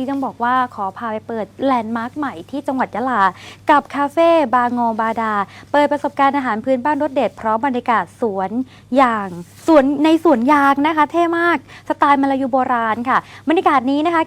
ที่ต้องบอกว่าขอพาไปเปิดแลนด์มาร์คใหม่ที่จังหวัดยะลา กับคาเฟ่บางงบาดา เปิดประสบการณ์อาหารพื้นบ้านรสเด็ดพร้อมบรรยากาศสวนยางสวนในสวนยางนะคะ เท่มาก สไตล์มาลายูโบราณค่ะ บรรยากาศนี้นะคะ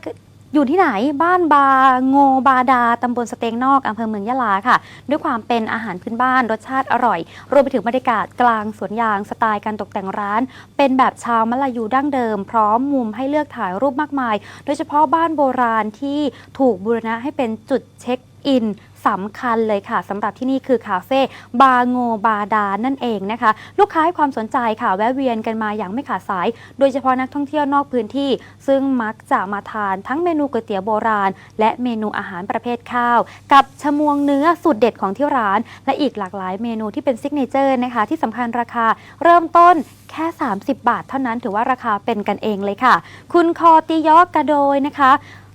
อยู่ที่ไหนบ้านบาโงบาดาตำบลสเตงนอกอำเภอเมืองยะลาค่ะ ด้วยความเป็นอาหารพื้นบ้านรสชาติอร่อย รวมไปถึงบรรยากาศกลางสวนยางสไตล์การตกแต่งร้าน เป็นแบบชาวมลายูดั้งเดิม พร้อมมุมให้เลือกถ่ายรูปมากมาย โดยเฉพาะบ้านโบราณที่ถูกบูรณะให้เป็นจุดเช็ค อินสำคัญเลยค่ะสำหรับที่นี่คือคาเฟ่บาโงบาดานั่นเองนะคะ ลูกค้าให้ความสนใจค่ะ แวะเวียนกันมาอย่างไม่ขาดสาย โดยเฉพาะนักท่องเที่ยวนอกพื้นที่ ซึ่งมักจะมาทานทั้งเมนูก๋วยเตี๋ยวโบราณ และเมนูอาหารประเภทข้าว กับชมวงเนื้อสูตรเด็ดของที่ร้าน และอีกหลากหลายเมนูที่เป็นซิกเนเจอร์นะคะ ที่สำคัญราคาเริ่มต้นแค่ 30 บาท เท่านั้นถือว่าราคาเป็นกันเองเลยค่ะ คุณคอติยอกกระโดยนะคะ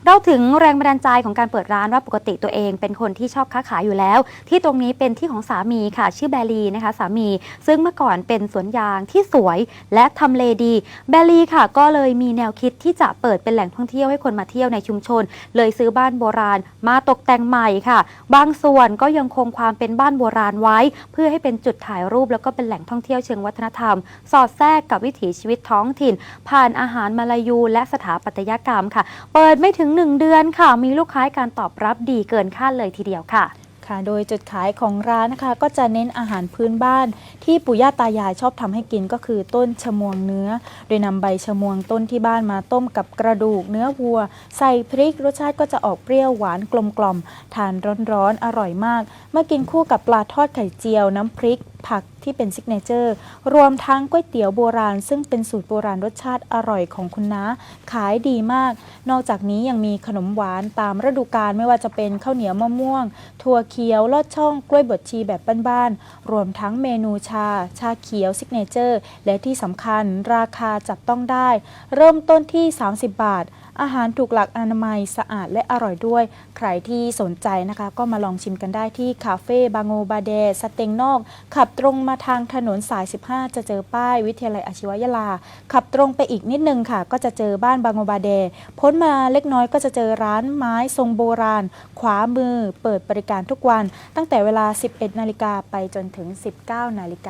เล่าถึงแรงบันดาลใจของการเปิดร้านว่าปกติตัวเอง เป็นคนที่ชอบค้าขายอยู่แล้ว ที่ตรงนี้เป็นที่ของสามีค่ะ ชื่อแบลีนะคะ สามี ซึ่งเมื่อก่อนเป็นสวนยางที่สวยและทำเลดี แบลีค่ะ ก็เลยมีแนวคิดที่จะเปิดเป็นแหล่งท่องเที่ยวให้คนมาเที่ยวในชุมชน เลยซื้อบ้านโบราณ มาตกแต่งใหม่ค่ะ บางส่วนก็ยังคงความเป็นบ้านโบราณไว้ เพื่อให้เป็นจุดถ่ายรูปแล้วก็เป็นแหล่งท่องเที่ยวเชิงวัฒนธรรม สอดแทรกกับวิถีชีวิตท้องถิ่น ผ่านอาหารมาลายูและสถาปัตยกรรมค่ะ เปิดไม่ถึง1 เดือนค่ะ มีลูกค้าการตอบรับดีเกินคาดเลยทีเดียวค่ะค่ะโดยจุดขายของร้านนะคะก็จะเน้นอาหารพื้นบ้าน ที่ปู่ย่าตายายชอบทำให้กินก็คือต้นชะมวงเนื้อ โดยนำใบชะมวงต้นที่บ้านมาต้มกับกระดูกเนื้อวัว ใส่พริกรสชาติก็จะออกเปรี้ยวหวานกลมกล่อมทานร้อนๆอร่อยมาก เมื่อกินคู่กับปลาทอดไข่เจียว น้ำพริก ผักที่เป็นซิกเนเจอร์ รวมทั้งก๋วยเตี๋ยวโบราณ ซึ่งเป็นสูตรโบราณรสชาติอร่อยของคุณน้าขายดีมาก นอกจากนี้ยังมีขนมหวานตามฤดูกาลไม่ว่าจะเป็นข้าวเหนียวมะม่วง ถั่วเขียวลอดช่องกล้วยบดชีแบบบ้านๆรวมทั้งเมนูชา ชาเขียวซิกเนเจอร์ และที่สำคัญราคาจับต้องได้ เริ่มต้นที่ 30 บาท อาหารถูกหลักอนามัยสะอาดและอร่อยด้วย ใครที่สนใจนะคะ ก็มาลองชิมกันได้ที่คาเฟ่บางโงบาเดสเต็งนอก ขับตรงมาทางถนนสาย 15 จะเจอป้ายวิทยาลัยอาชีวะยาลา ขับตรงไปอีกนิดนึงค่ะ ก็จะเจอบ้านบางโมบาเด พ้นมาเล็กน้อยก็จะเจอร้านไม้ทรงโบราณ ขวามือเปิดบริการทุกวัน ตั้งแต่เวลา 11 นาฬิกาไปจนถึง 19 นาฬิกา